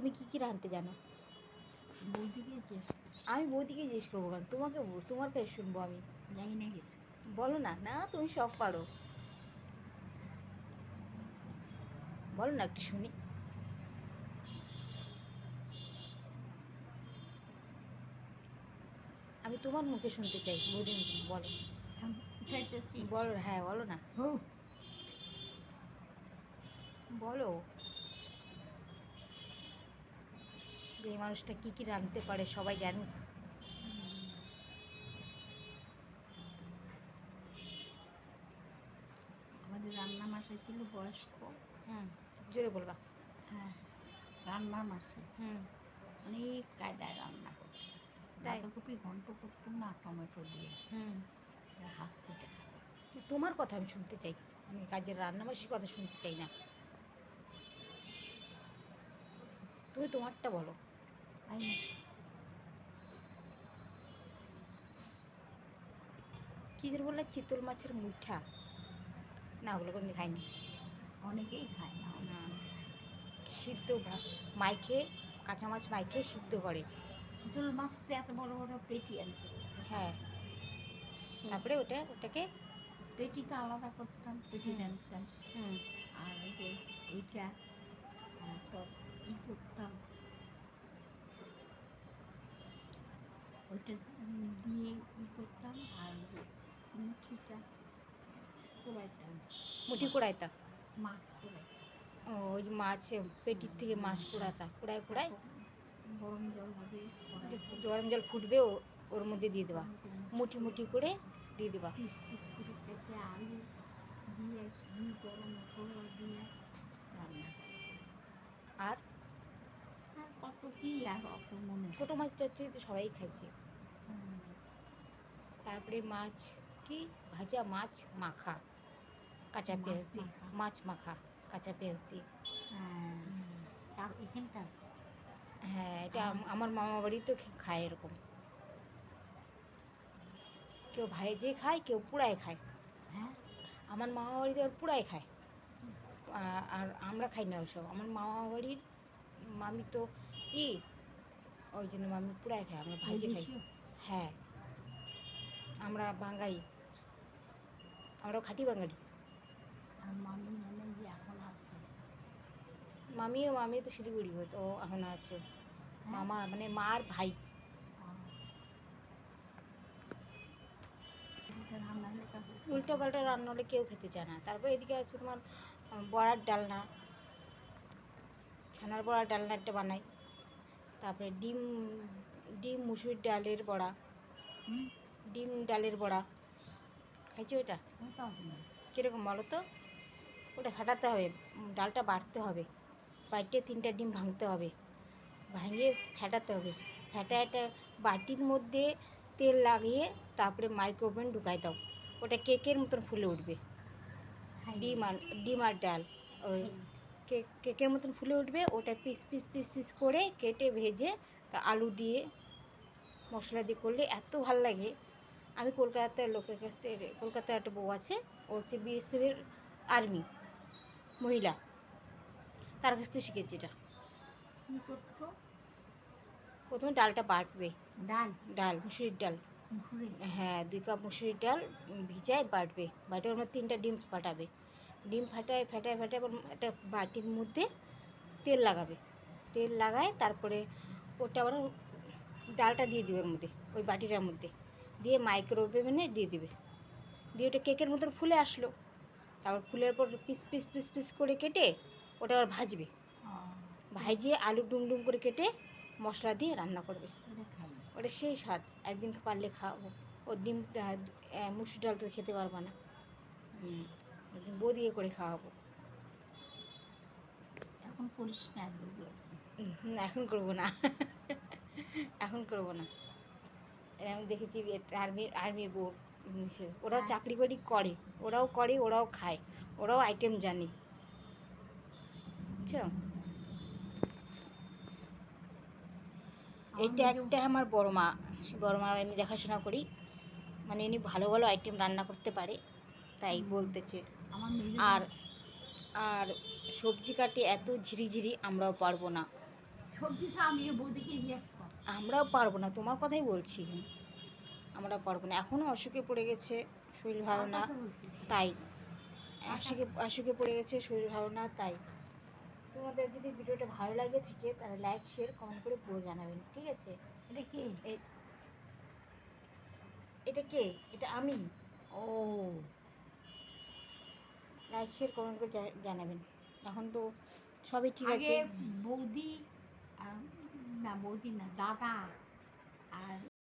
তুমি কি কি রাঁধতে জানো? আমি বৌদিকে জিজ্ঞেস করব কেন? তোমাকে তোমার কাছে শুনব আমি। যাই না গেছে বলো না না তুমি সব পারো। বলো না একটু শুনি। আমি তোমার মুখে শুনতে চাই বৌদির মুখে বলো। বলো হ্যাঁ বলো না। বলো। যে এই মানুষটা কি কি রাঁধতে পারে সবাই জানুক। আমাদের রান্না মাসে ছিল বয়স্ক। হুম জোরে বলবা। হ্যাঁ রান্নার মাসে। হুম। অনেক কায়দায় রান্না করতো তাই? বাঁধাকপি ঘন্ট করতাম না টমেটো দিয়ে। হুম। হাত চেটে খাবে। তোমার কথা আমি শুনতে চাই। আমি কাজের রান্নাবাসির কথা শুনতে চাই না। তুমি তোমারটা বলো। তাই না কী করে বললে? চিতল মাছের মুঠা। না ওগুলো কোনো খাইনি। অনেকেই খায় না। না। সিদ্ধ মাইখে কাঁচা মাছ মাইখে সিদ্ধ করে। চিতল মাছ তো এত বড় বড় পেটি আনতো হ্যাঁ। তারপরে ওটা ওটাকে পেটিটা আলাদা করতাম পেটি। রাখতাম হুম। আর ওই যে এইটা ই করতাম। ওইটা দিয়ে ই করতাম আর যে মুঠিটা কুড়াইতাম। মুঠি কুড়াইতা? মাছ কুড়াই ওই মাছ পেটির থেকে মাছ কুড়াতা? কুড়ায় কুড়ায়? গরম জল হবে গরম জল। ফুটবে ও- ওর মধ্যে দিয়ে দেবা। মুঠি মুঠি করে দিয়ে দেবা। পিস পিস করে কেটে আলু দিয়ে ঘি গরম মশলা দিয়ে রান্না। আর কত কি আর অত মনে ছোটো মাছ চচ্চড়ি তো সবাই খাইছে। তারপরে মাছ কি? ভাজা মাছ মাখা। কাঁচা পেঁয়াজ দিয়ে মাছ মাখা কাঁচা পেঁয়াজ দিয়ে। হ্যাঁ। হ্যাঁ এটা আমার মামা বাড়ি তো খায় এরকম। কেউ ভাইজে খায় কেউ পুড়ায় খায়। হ্যাঁ। আমার মামা বাড়িতে ওর পুড়ায় খায়। আর আমরা খাই না ওসব আমার মামা বাড়ির মামি তো ই ওই জন্য মামি পুড়ায় খায় আমরা ভাইজে খাই। হ্যাঁ। আমরা বাঙালি। আমরাও খাঁটি বাঙালি। মামি মনে যে এখন আছে। মামিও মামি তো শিলিগুড়ি ও এখন আছে। হ্যাঁ? মামা মানে মার ভাই। উল্টো পাল্টা রান্না হলে কেউ খেতে চায় না। তারপর এদিকে আছে তোমার বড়ার ডালনা। ছানার বড়ার ডালনা একটা বানাই। তারপরে ডিম ডিম মুসুর ডালের বড়া। ডিম ডালের বড়া। খাইছো না কীরকম বলো তো? ওটা ফাটাতে হবে ডালটা বাটতে হবে। বাটিয়ে তিনটা ডিম ভাঙতে হবে। ভাঙিয়ে ফেটাতে হবে। ফেটা একটা বাটির মধ্যে তেল লাগিয়ে তারপরে মাইক্রোওভেন ঢুকাই দাও। ওটা কেকের মতন ফুলে উঠবে। ডিম আর ডিম আর ডাল। ওই কেক কেকের মতন ফুলে উঠবে ওটা পিস পিস পিস পিস করে কেটে ভেজে তা আলু দিয়ে মশলা দিয়ে করলে এত ভালো লাগে। আমি কলকাতার লোকের কাছ থেকে কলকাতার একটা বউ আছে ও হচ্ছে বিএসএফের আর্মি মহিলা। তার কাছ থেকে শিখেছি এটা। প্রথমে ডালটা বাটবে। ডাল? ডাল মুসুরির ডাল। হ্যাঁ দুই কাপ মুসুরির ডাল ভিজায় বাটবে। বাটে ওর মধ্যে তিনটা ডিম ফাটাবে ডিম ফাটায় ফাটায় ফাটায় একটা বাটির মধ্যে তেল লাগাবে। তেল লাগায় তারপরে ওটা আবার ডালটা দিয়ে দেবে ওর মধ্যে ওই বাটিটার মধ্যে। দিয়ে মাইক্রোওভেনে দিয়ে দিবে। দিয়ে ওটা কেকের মতন ফুলে আসলো। তারপর ফুলের পর পিস পিস পিস পিস করে কেটে ওটা আবার ভাজবে। ভাজিয়ে আলু ডুম ডুম করে কেটে মশলা দিয়ে রান্না করবে। ওটা সেই স্বাদ একদিন পারলে খাওয়াবো। ও ডিম মুসুর ডাল তো খেতে পারবা না। একদিন বউ দিয়ে করে খাওয়াবো। এখন করিস না এখন করব না। এখন করব না। আমি দেখেছি আর্মি আর্মি সে- ওরাও চাকরি বাকরি করে। ওরাও করে ওরাও খায়। ওরাও আইটেম জানে। বুঝছ? এইটা একটা আমার বড় মা। বড় মা আমি দেখাশোনা করি। মানে ইনি ভালো ভালো আইটেম রান্না করতে পারে। তাই বলতেছে। আর আর সবজি কাটে এত ঝিরিঝিরি আমরাও পারব না। আমরাও পারব না তোমার কথাই বলছি। আমরা পারব না এখনও অসুখে পড়ে গেছে শরীর ভালো না তাই। অসুখে অসুখে পড়ে গেছে শরীর ভালো না তাই। তোমাদের যদি ভিডিওটা ভালো লাগে থেকে তাহলে লাইক শেয়ার কমেন্ট করে পুরো জানাবেন ঠিক আছে? এটা কে? এটা কে? এটা আমি। ও। লাইক শেয়ার কমেন্ট করে জানাবেন। এখন তো সবই ঠিক আগে আছে। বৌদি না বৌদি না দাদা আর